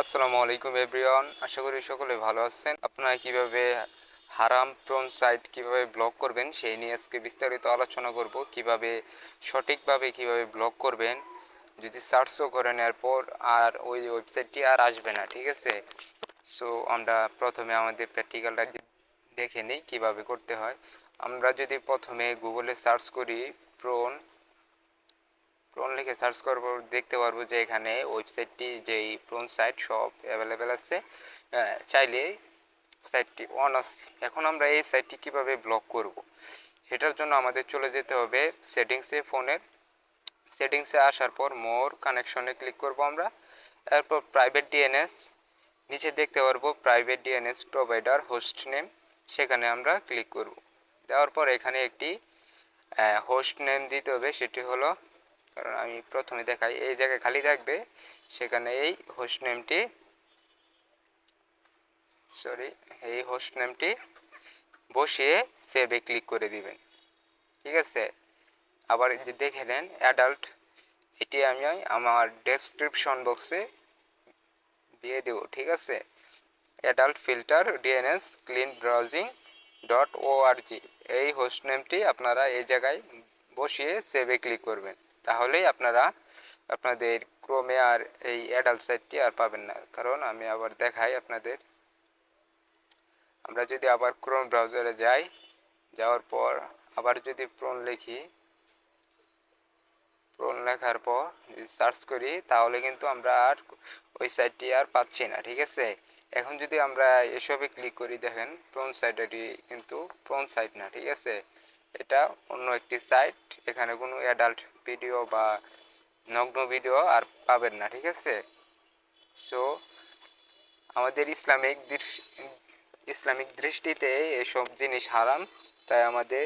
আসসালামু আলাইকুম এভরিওয়ান, আশা করি সকলে ভালো আছেন। আপনারা কীভাবে হারাম প্রন সাইট কীভাবে ব্লক করবেন সেই নিয়ে আজকে বিস্তারিত আলোচনা করব। কীভাবে সঠিকভাবে কীভাবে ব্লক করবেন, যদি সার্চও করেন এরপর আর ওই ওয়েবসাইটটি আর আসবে না, ঠিক আছে? সো আমরা প্রথমে আমাদের প্র্যাকটিক্যালটা দেখে নিই কীভাবে করতে হয়। আমরা যদি প্রথমে গুগলে সার্চ করি প্রন প্রন লিখে সার্চ করব, দেখতে পারব যে এখানে ওয়েবসাইটটি যেই প্রন সাইট সব অ্যাভেলেবেল আছে। চাইলে সাইটটি অন আছে এখন আমরা এই সাইটটি কীভাবে ব্লক করব? সেটার জন্য আমাদের চলে যেতে হবে সেটিংসে ফোনের সেটিংসে আসার পর মোর কানেকশনে ক্লিক করব আমরা। এরপর প্রাইভেট ডিএনএস নিচে দেখতে পারব private DNS provider host name সেখানে আমরা ক্লিক করব। দেওয়ার পর এখানে একটি হোস্ট নেম দিতে হবে, সেটি হলো কারণ আমি প্রথমে দেখাই, এই জায়গায় খালি থাকবে, সেখানে এই হোস্ট নেমটি সরি এই হোস্ট নেমটি বসিয়ে সেভে ক্লিক করে দিবেন। ঠিক আছে? আবার যে দেখে নেন অ্যাডাল্ট এটি আমি আমার ডেসক্রিপশন বক্সে দিয়ে দেবো, ঠিক আছে? Adult filter DNS clean browsing dot O R G এই হোস্ট নেমটি আপনারা এই জায়গায় বসিয়ে সেভে ক্লিক করবেন। তাহলেই আপনারা আপনাদের ক্রোমে আর এই অ্যাডাল্ট সাইটটি আর পাবেন না। কারণ আমি আবার দেখাই আপনাদের। আমরা যদি আবার ক্রোম ব্রাউজারে যাই, যাওয়ার পর আবার যদি প্রন লিখি প্রন লেখার পর সার্চ করি, তাহলে কিন্তু আমরা আর ওই সাইটটি আর পাচ্ছি না, ঠিক আছে? এখন যদি আমরা এসবে ক্লিক করি, দেখেন প্রন সাইট এটি কিন্তু প্রন সাইট না, ঠিক আছে? এটা অন্য একটি সাইট। এখানে কোনো অ্যাডাল্ট ভিডিও বা নগ্ন ভিডিও আর পাবেন না, ঠিক আছে? সো আমাদের ইসলামিক ইসলামিক দৃষ্টিতে এসব জিনিস হারাম, তাই আমাদের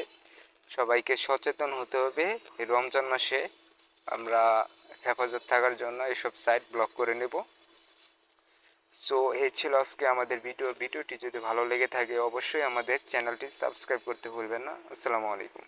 সবাইকে সচেতন হতে হবে। রমজান মাসে আমরা হেফাজত থাকার জন্য এসব সাইট ব্লক করে নেব। সো এই ছিল আজকে আমাদের ভিডিও। ভিডিওটি যদি ভালো লেগে থাকে, অবশ্যই আমাদের চ্যানেলটি সাবস্ক্রাইব করতে ভুলবেন না। আসসালামু আলাইকুম।